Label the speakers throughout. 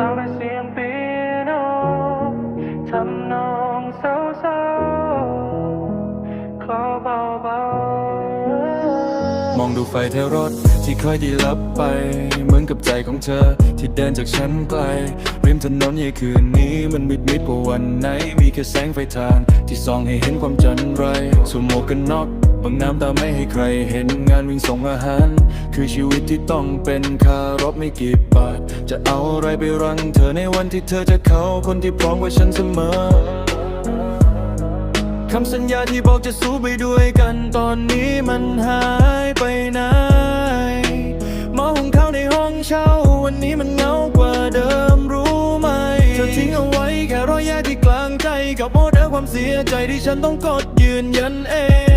Speaker 1: ร้องด้เสียงเปียโนทำนองเศร้าๆคอเบาๆ
Speaker 2: มองดูไฟเทรถที่ค่อยดีลับไป เหมือนกับใจของเธอ ที่เดินจากฉันไกลริมถนนยี่คืนนี้มันมิดมิดกว่าวันไหน มีแค่แสงไฟทาง ที่ส่องให้เห็นความจันไรสวมหมวกกันน็อก บางน้ำตาไม่ให้ใครเห็นงานวิ่งส่งอาหาร คือชีวิตที่ต้องเป็นคารบไม่กี่บาท จะเอาอะไรไปรังเธอในวันที่เธอจะเข้าคนที่พร้อมกว่าฉันเสมอคำสัญญาที่บอกจะสู้ไปด้วยกันตอนนี้มันหายไปไหนหมอของเขาในห้องเช่า วันนี้มันเงากว่าเดิมรู้ไหม เธอทิ้งเอาไว้แค่รอยแยกที่กลางใจ กับโมเดลความเสียใจที่ฉันต้องกดยืนยันเอง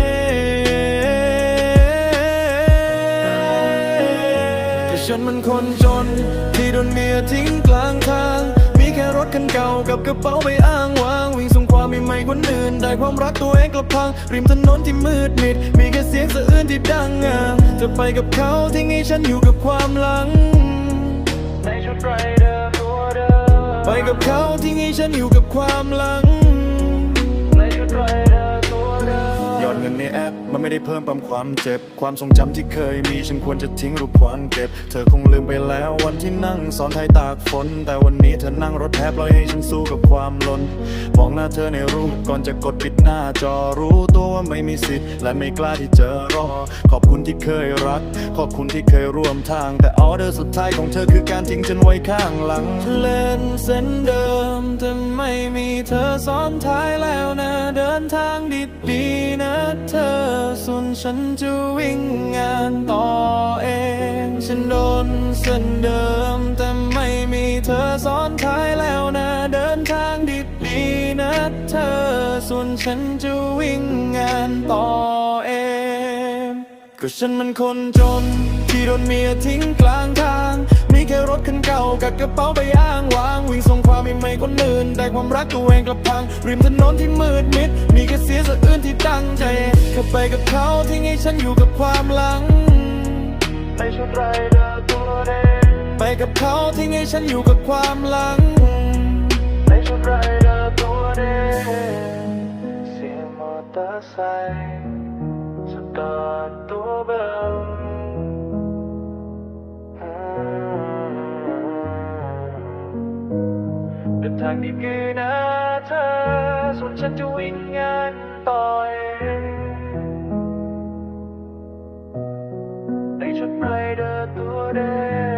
Speaker 2: ฉันมันคนจน ที่โดนเมียทิ้งกลางทาง มีแค่รถคันเก่ากับกระเป๋าไปอ้างว้าง วิ่งส่งความไม่ไม่คนอื่น ได้ความรักตัวเองกลับพัง ริมถนนที่มืดมิด มีแค่เสียงสะอื้นที่ดังอะจะไปกับเขาทิ้งให้ฉันอยู่กับความหลัง
Speaker 1: ในชุดไรเดอร์ตัวเดิม
Speaker 2: ไปกับเขาทิ้งให้ฉันอยู่กับความหลัง
Speaker 1: ในชุดไรเดอร์ตัวเดิม
Speaker 2: ยอดเงินในแอปมัน ไม่ได้เพิ่มปั๊มความเจ็บ ความทรงจำที่เคยมีฉันควรจะทิ้งรูปควางเก็บ เธอคงลืมไปแล้ววันที่นั่งซ้อนท้ายตากฝน แต่วันนี้เธอนั่งรถแทบปล่อยให้ฉันสู้กับความลนมองหน้าเธอในรูปก่อนจะกดปิดหน้าจอรู้ตัวว่าไม่มีสิทธิ์ และไม่กล้าที่จะรอ ขอบคุณที่เคยรัก ขอบคุณที่เคยร่วมทาง แต่ออเดอร์สุดท้ายของเธอคือการทิ้งฉันไว้ข้างหลังเล่นเส้นเดิมแต่ไม่มีเธอซ้อนท้ายแล้วนะ เดินทางดีๆนะเธอส่วนฉันจะวิ่งงานต่อเอง ฉันโดนเส้นเดิม แต่ไม่มีเธอซ้อนท้ายแล้วนะเดินทางดีๆนะเธอ ส่วนฉันจะวิ่งงานต่อเอง ก็ฉันมันคนจน ที่โดนเมียทิ้งกลางทาง กับกระเป๋าไปอ้างวาง วิ่งส่งความไม่ไม่คนอื่น ได้ความรักตัวเองกลับพัง ริมถนนที่มืดมิด มีแค่เสียสะอื้นที่ตั้งใจเข้าไปกับเขาทิ้งให้ฉันอยู่กับความหลัง
Speaker 1: ในชุดไรเดอร์ตัวเดิม
Speaker 2: ไปกับเขาทิ้งให้ฉันอยู่กับความหลัง
Speaker 1: ในชุดไรเดอร์ตัวเดิมเสียงมอเตอร์ไซค์ ทางดีคือนะเธอ ส่วนฉันจะวิ่งงานต่อเองในชุดไรเดอร์ตัวเดิม